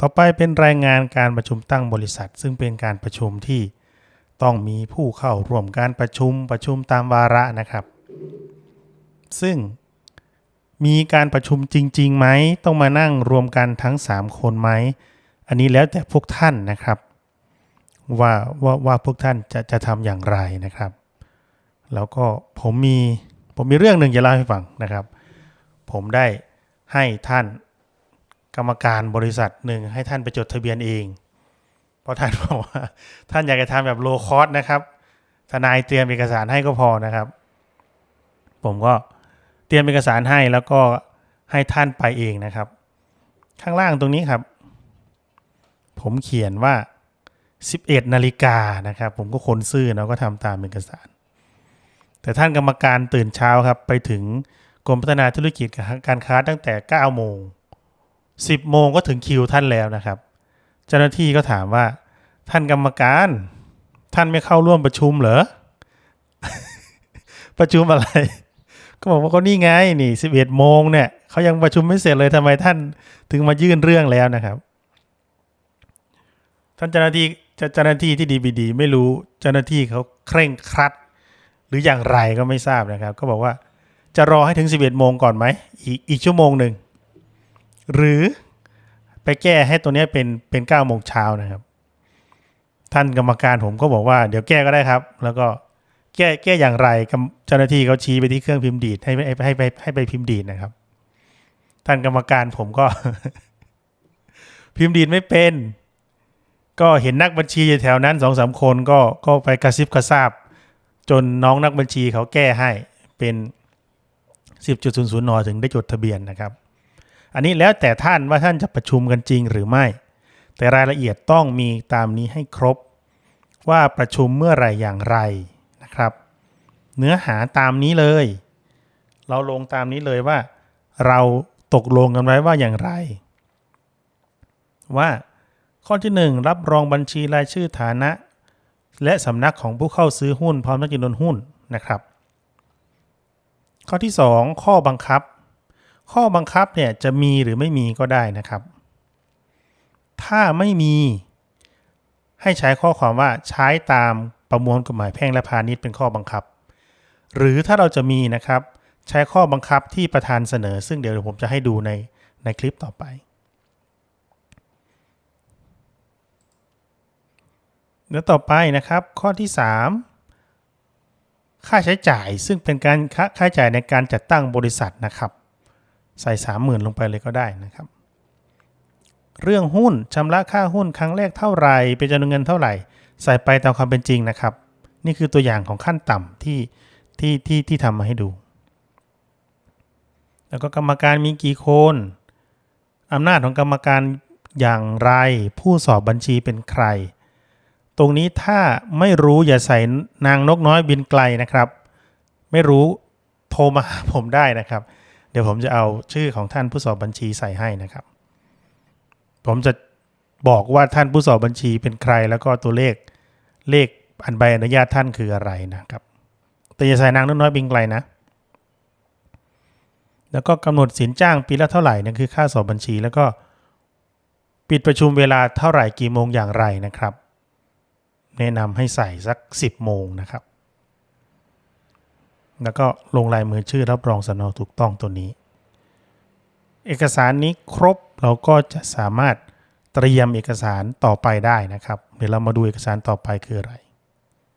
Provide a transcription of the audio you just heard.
ต่อไปเป็นรายงานการประชุมตั้งบริษัท ซึ่งเป็นการประชุมที่ต้องมีผู้เข้าร่วมการประชุมประชุมตามวาระนะครับ ซึ่งมีการประชุมจริงๆไหมต้องมานั่งรวมกันทั้ง 3 คนไหมอันนี้แล้วแต่พวกท่านนะครับ ว่าว่าว่าพวกท่านจะจะทำอย่างไรนะครับ แล้วก็ผมมีผมมีเรื่องหนึ่งจะเล่าให้ฟังนะครับ ผมได้ให้ท่าน กรรมการบริษัทหนึ่งให้ท่านไปจดทะเบียนเอง เพราะท่านบอกว่า ท่านอยากจะทำแบบโลคอสนะครับ ทนายเตรียมเอกสารให้ก็พอนะครับ ผมก็เตรียมเอกสารให้แล้วก็ให้ท่านไปเองนะครับ ข้างล่างตรงนี้ครับ ผมเขียนว่า 11 นาฬิกานะครับ ผมก็คนซื่อเนาะก็ทำตามเอกสาร แต่ท่านกรรมการตื่นเช้าครับ ไปถึงกรมพัฒนาธุรกิจการค้าตั้งแต่ 9 โมง 10โมงก็ถึงคิวท่านแล้วนะครับ เจ้าหน้าที่ก็ถามว่า ท่านกรรมการ ท่านไม่เข้าร่วมประชุมเหรอ ประชุมอะไร ก็บอกว่าก็นี่ไงนี่11โมงเนี่ยเขายังประชุมไม่เสร็จเลยทำไมท่านถึงมายื่นเรื่องแล้วนะครับ ท่านเจ้าหน้าที่เจ้าเจ้าหน้าที่ที่ดีบีดีไม่รู้เจ้าหน้าที่เขาเคร่งครัด หรืออย่างไรก็ไม่ทราบนะครับ ก็บอกว่าจะรอให้ถึง 11โมงก่อนไหมอีกอีกชั่วโมงหนึ่ง หรือไปแก้ให้ตัวนี้เป็นเป็น9โมงเช้านะครับ ท่านกรรมการผมก็บอกว่าเดี๋ยวแก้ก็ได้ครับ แล้วก็แก้แก้อย่างไรเจ้าหน้าที่เขาชี้ไปที่เครื่องพิมพ์ดีดให้ให้ให้ไปให้ไปพิมพ์ดีดนะครับ ท่านกรรมการผมก็ พิมพ์ดีดไม่เป็น ก็เห็นนักบัญชีอยู่แถวนั้นสองสามคนก็ก็ไปกระซิบกระซาบ จนน้องนักบัญชีเขาแก้ให้เป็น 10.00นถึงได้จดทะเบียนนะครับ อันนี้แล้วแต่ท่านว่าท่านจะประชุมกันจริงหรือไม่ แต่รายละเอียดต้องมีตามนี้ให้ครบ ว่าประชุมเมื่อไหรอย่างไรนะครับ เนื้อหาตามนี้เลย เราลงตามนี้เลยว่า เราตกลงกันไว้ว่าอย่างไร ว่าข้อที่ 1 รับรองบัญชีรายชื่อฐานะ และสำนักของผู้เข้าซื้อหุ้นพร้อมทั้งจำนวนหุ้นนะครับ ข้อที่ 2 ข้อบังคับ ข้อบังคับเนี่ยจะมีหรือไม่มีก็ได้นะครับ ถ้าไม่มีให้ใช้ข้อความว่าใช้ตามประมวลกฎหมายแพ่งและพาณิชย์เป็นข้อบังคับ หรือถ้าเราจะมีนะครับ ใช้ข้อบังคับที่ประธานเสนอ ซึ่งเดี๋ยวผมจะให้ดูในในคลิปต่อไป เดี๋ยวต่อไปนะครับ ข้อที่ 3 ค่าใช้จ่ายซึ่งเป็นการค่าค่าใช้จ่ายในการจัดตั้งบริษัทนะครับ ใส่ 30,000 ลงไปเลยก็ได้นะครับ เรื่องหุ้นชำระค่าหุ้นครั้งแรกเท่าไหร่เป็นจำนวนเงินเท่าไหร่ ใส่ไปตามความเป็นจริงนะครับ นี่คือตัวอย่างของขั้นต่ำที่ที่ที่ที่ทำมาให้ดู แล้วก็กรรมการมีกี่คนอำนาจของกรรมการอย่างไร ผู้สอบบัญชีเป็นใคร ตรงนี้ถ้าไม่รู้อย่าใส่นางนกน้อยบินไกลนะครับ ไม่รู้โทรมาหาผมได้นะครับ เดี๋ยวผมจะเอาชื่อของท่านผู้สอบบัญชีใส่ให้นะครับ ผมจะบอกว่าท่านผู้สอบบัญชีเป็นใครแล้วก็ตัวเลขเลขอันใบอนุญาตท่านคืออะไรนะครับ แต่อย่าใส่นางนกน้อยบินไกลนะ แล้วก็กำหนดสินจ้างปีละเท่าไหร่นั่นคือค่าสอบบัญชี แล้วก็ปิดประชุมเวลาเท่าไหร่กี่โมงอย่างไรนะครับ แนะนำให้ใส่สัก 10โมงนะครับ แล้วก็ลงลายมือชื่อรับรองสำเนาถูกต้องตัวนี้ เอกสารนี้ครบเราก็จะสามารถเตรียมเอกสารต่อไปได้นะครับ เดี๋ยวเรามาดูเอกสารต่อไปคืออะไร